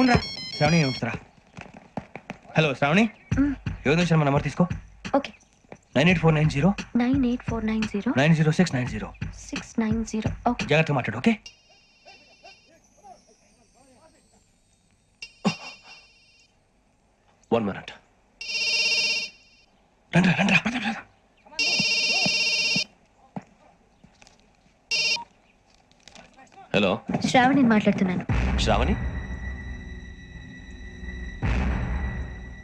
శ్రావణి ఉంచురా hello Sravani. Yoga Sharma number తీసుకో? Okay. Nine eight four nine zero. Nine eight four nine zero. Nine zero six nine zero. Six nine zero. Okay. జాగ్రత్తగా మాట్లాడు okay? One minute రండి రండి రా, పద, పద. హలో. శ్రావణి మాట్లాడుతున్నాను. శ్రావణి?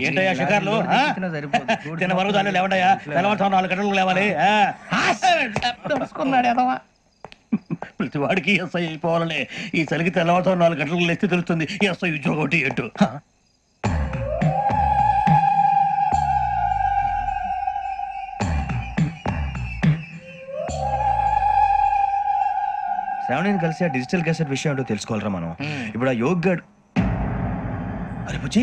ఏంటయ్యా షికార్లు? ఆ? తిన్న వరకు తెల్లవారుతో నాలుగు గంటలకు లేవాలి. ఆ? ప్రతి వాడికి ఎస్ఐ అయిపోవాలని. ఈ చలికి తెల్లవారుతో నాలుగు గంటలకు లేస్తే తెలుస్తుంది ఎస్ఐ ఉద్యోగం ఒకటి ఎటు శ్రావణిని కలిసి ఆ డిజిటల్ క్యాసెట్ విషయం ఏంటో తెలుసుకోవాలరా మనం? ఇప్పుడు ఆ యోగ్ గడ్ అరే బుజ్జి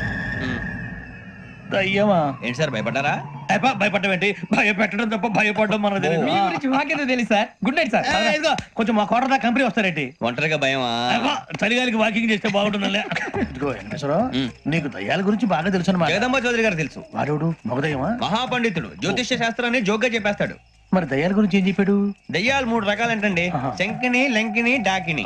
ఏంటి సార్ భయపడ్డారా? భయపడడం ఏంటి భయపెట్టడం తప్ప భయపడడం మనకు తెలియదు మీ గురించి మాకేదో తెలుసు సార్? Good night sir. ఇదిగో. కొంచెం మా కోట దాకా కంపెనీ వస్తారేంటి? ఒంటరిగా భయమా? చలిగాలికి వాకింగ్ చేస్తే బాగుంటుందిలే. ఇదిగో వెంకటేశ్వరరావు నీకు దయ్యాల గురించి బాగా తెలుసు అనమాట జగదంబ చౌదరి గారు తెలుసు. వాడేవుడు? మగదయ్యమా? మహాపండితుడు. జ్యోతిష్య శాస్త్రాన్ని జోగ్గా చెప్పేస్తాడు. మరి దయ్యాల గురించి ఏం చెప్పాడు? దయ్యాలు మూడు రకాలంటండి. ఆహా. శంకిని లంకిని డాకిని.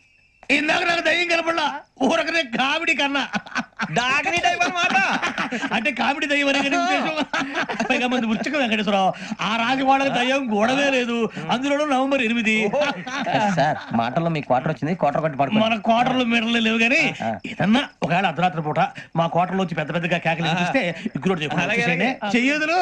ఇందాక నాకు దయ్యం కనపడలా. ఊరకనే కామెడీ కన్నా. డాకిని టైప్ అన్నమాట. అంటే కామెడీ దయ్యం అనే కదా ఉద్దేశం. పైగా మంది ఉచ్చక వెంకటేశ్వరరావు ఆ రాజు వాళ్ళకి దయ్యం గొడవే లేదు. అందులోనూ నవంబర్ ఎనిమిది. సార్ మాటల్లో మీ క్వార్టర్ వచ్చింది క్వార్టర్ కొట్టి పడుకో మన కోటర్లు మెడలు లేవు కానీ ఏదన్నా ఒకవేళ అర్ధరాత్రి పూట మా కోటర్లో వచ్చి పెద్ద పెద్దగా కేకలు చూస్తే అలాగే. చెయ్యదులు.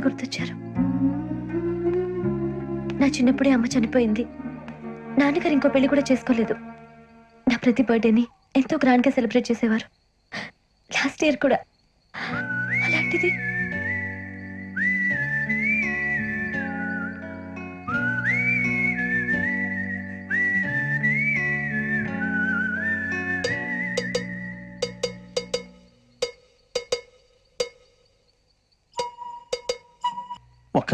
నాన్న గుర్తొచ్చారు. నా చిన్నప్పుడే అమ్మ చనిపోయింది. నాన్నగారు ఇంకో పెళ్ళి కూడా చేసుకోలేదు. నా ప్రతి బర్త్డేని ఎంతో గ్రాండ్గా సెలబ్రేట్ చేసేవారు. లాస్ట్ ఇయర్ కూడా. అలాంటిది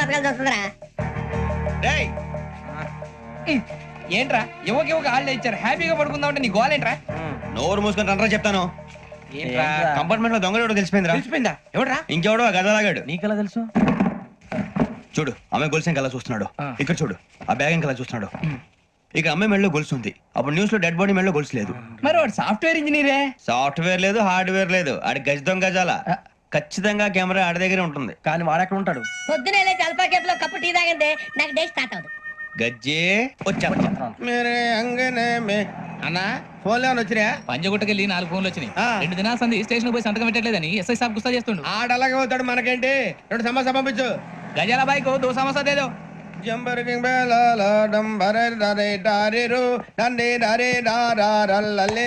బతకాల్సి వస్తుందిరా ఏంట్రా? యువకి యువక ఆళ్ళు ఇచ్చారు. హ్యాపీగా పడుకుందాం అంటే నీ గోల్ ఏంట్రా? నోరు మూసుకొని రండ్రా చెప్తాను. ఏంట్రా? కంపార్ట్మెంట్లో దొంగలు ఎవడో తెలిసిపోయిందిరా. తెలిసిపోయిందా? ఎవడ్రా? ఇంకెవడో ఆ గదలాగాడు నీకెలా తెలుసు? చూడు ఆమె గొలుసు ఇంకలా చూస్తున్నాడు. ఇక్కడ చూడు ఆ బ్యాగ్ ఇంకలా చూస్తున్నాడు. ఇక అమ్మాయి మెడలో గొలుసు ఉంది. అప్పుడు న్యూస్లో డెడ్ బాడీ మెడలో గొలుసు లేదు. మరి వాడు సాఫ్ట్వేర్ ఇంజనీరే? సాఫ్ట్వేర్ లేదు హార్డ్వేర్ లేదు. ఆడి గజ దొంగ గజాల. ఖచ్చితంగా కెమెరా ఆడి దగ్గరే ఉంటుంది. కానీ వాడెక్కడ ఉంటాడు? పొద్దునే లేచి అల్పా కేఫ్లో కప్పు టీ తాగిందే నాకు డే స్టార్ట్ అవుతుంది గజ్జే వచ్చా మేరే అంగనే మే. అన్నా ఫోన్ లేవని వచ్చినా పంజగుట్టకెళ్ళి నాలుగు ఫోన్లు వచ్చినాయి. రెండు దినాల సంది స్టేషన్ పోయి సంతకం పెట్టలేదని ఎస్ఐ సాబ్ గుస్తా చేస్తుండు. ఆడలాగే పోతాడు మనకేంటి? రెండు సమస్య పంపించు. గజాల బైక్ దో సమస్య దేదో. జంబరకింగ్ బేలాల డంబరే డరే డారిరు డండి డరే డారల్లలే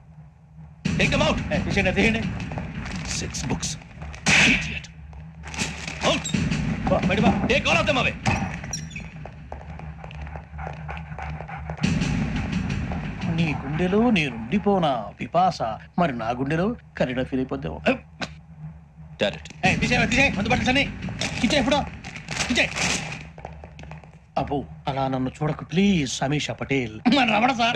take out విషయంగా Six books. Idiot. Out. బయట take all of them away నీ గుండెలో నేనుండిపోనా పిపాస? మరి నా గుండెలో కరీడా ఫీల్ అయిపోద్దాం అబ్బో అలా నన్ను చూడకు. ప్లీజ్ సమీష పటేల్. రమణ సార్.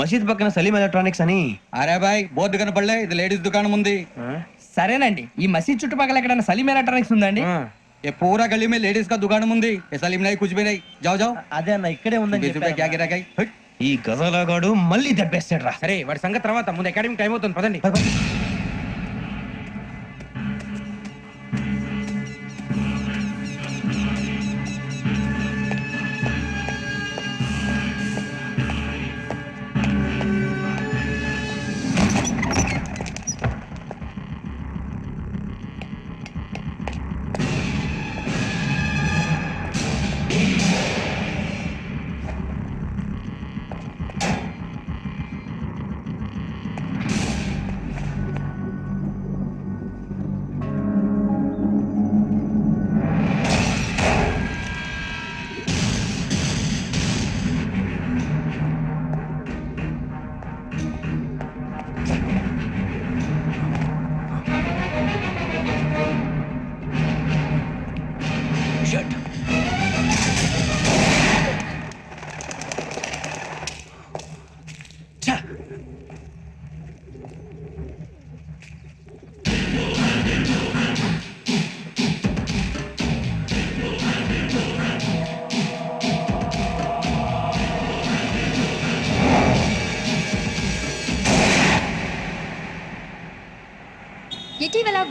మసీద్ పక్కన సలీం ఎలక్ట్రానిక్స్ అని. అరే బాయ్ బోర్డు కనపడలే ఇది లేడీస్ దుకాణం ఉంది. సరేనండి ఈ మసీద్ చుట్టుపక్కల ఎక్కడైనా సలీం ఎలక్ట్రానిక్స్ ఉందండి? ఏ పూరా గల్లీ में लेडीज का दुकान मुंदी ये सलीम नहीं कुछ भी नहीं जाओ అదే అన్న ఇక్కడే ఉందని ఈ గజలాగాడు మళ్ళీ దెబ్బేస్తాడు రా సరే వాడి సంగతి తర్వాత ముందు అకాడమిక్ టైం అవుతుంది పదండి.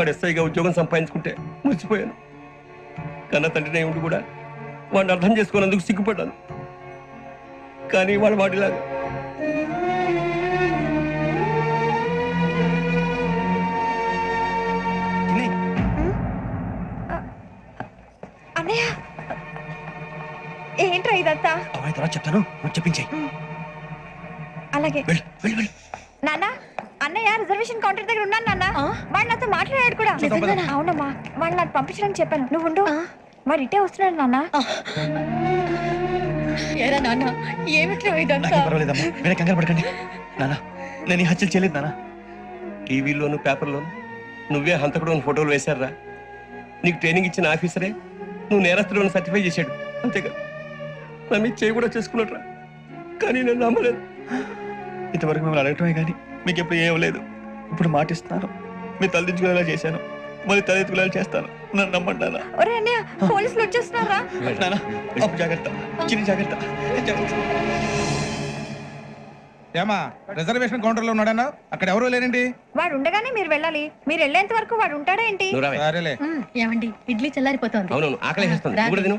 వాడు ఎస్ఐగా ఉద్యోగం సంపాదించుకుంటే మురిసిపోయాను. కన్న తండ్రినే ఉండి కూడా వాడిని అర్థం చేసుకున్నందుకు సిగ్గుపడ్డాను. కానీ వాడు వాడిలాగా అన్నయ్య. ఏంట్రా ఇదంతా? తర్వాత చెప్తాను. నువ్వు చెప్పించాయి. అలాగే. వెళ్ళు వెళ్ళు వెళ్ళు. కూడా అవునమ్మా. వాడు నాకు పంపించడానికి చెప్పాను. నువ్వు ఉండు. వాడు ఇటే వస్తున్నాడు నాన్న. ఏరా నాన్న ఏమిట్రా ఇదంతా? నాకేం పర్వాలేదమ్మా. వేరే కంగారు పడకండి. నాన్న నేను ఈ హత్యలు చేయలేదు నాన్న. టీవీలోను పేపర్లోను నువ్వే హంతకుడు అని ఫోటోలు వేశారా? నీకు ట్రైనింగ్ ఇచ్చిన ఆఫీసరే నువ్వు నేరస్తులను సర్టిఫై చేశాడు. అంతేగా. నా మీద చేయి కూడా చేసుకున్నట్రా కానీ నేను నమ్మలేదు. ఇంతవరకు మిమ్మల్ని అడగటమే కానీ మీకు ఎప్పుడు ఏం లేదు ఇప్పుడు మాటిస్తున్నాను మీరు తలదించుకునేలా చేశాను. మళ్ళీ తలెత్తుకునేలా చేస్తాను. నన్ను నమ్మండి నాన్న. ఒరే అన్నయ్య పోలీసులు వచ్చేస్తున్నారా? నాన్న అప్పు జాగ్రత్త చిన్న జాగ్రత్త జాగ్రత్త. ఏమా రిజర్వేషన్ కౌంటర్లో ఉన్నాడన్నా? అక్కడ ఎవరు లేరండి వాడు ఉండగానే మీరు వెళ్ళాలి. మీరు వెళ్ళేంత వరకు వాడు ఉంటాడా ఏంటి? నువ్వు రావే. సరేలే. ఉమ్, ఏమండి ఇడ్లీ చల్లారిపోతోంది. అవునవును ఆకలి వేస్తుంది నువ్వు కూడా తిను.